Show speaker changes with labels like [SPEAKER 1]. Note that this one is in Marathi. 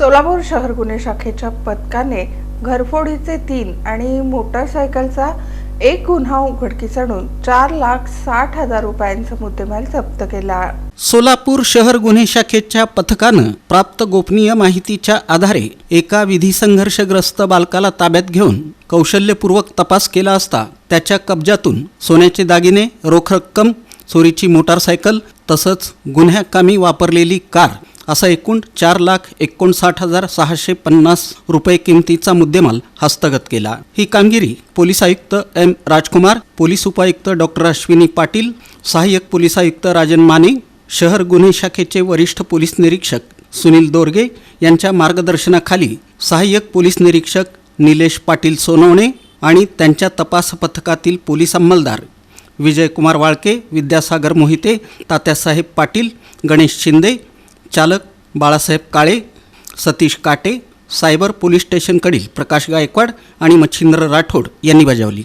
[SPEAKER 1] सोलापूर शहर गुन्हे शाखेच्या पथकाने घरफोडीचे तीन आणि मोटरसायकलचा एक गुन्हा उघडकीस आणून चार लाख साठ हजार रुपयांचा मुद्देमाल जप्त केला.
[SPEAKER 2] सोलापूर शहर गुन्हे शाखेच्या पथकानं प्राप्त गोपनीय माहितीच्या आधारे एका विधी संघर्षग्रस्त बालकाला ताब्यात घेऊन कौशल्यपूर्वक तपास केला असता त्याच्या कब्जातून सोन्याचे दागिने रोख रक्कम चोरीची मोटारसायकल तसंच गुन्ह्याकामी वापरलेली कार असा एकूण चार लाख एकोणसाठ हजार सहाशे पन्नास रुपये किमतीचा मुद्देमाल हस्तगत केला. ही कामगिरी पोलीस आयुक्त एम राजकुमार पोलीस उपायुक्त डॉक्टर अश्विनी पाटील सहाय्यक पोलीस आयुक्त राजन माने शहर गुन्हे शाखेचे वरिष्ठ पोलीस निरीक्षक सुनील दोरगे यांच्या मार्गदर्शनाखाली सहाय्यक पोलीस निरीक्षक निलेश पाटील सोनवणे आणि त्यांच्या तपास पथकातील पोलीस अंमलदार विजयकुमार वाळके विद्यासागर मोहिते तात्यासाहेब पाटील गणेश शिंदे चालक बाळासाहेब काळे सतीश काटे सायबर पोलीस स्टेशनकडील प्रकाश गायकवाड आणि मच्छिंद्र राठोड यांनी बजावली.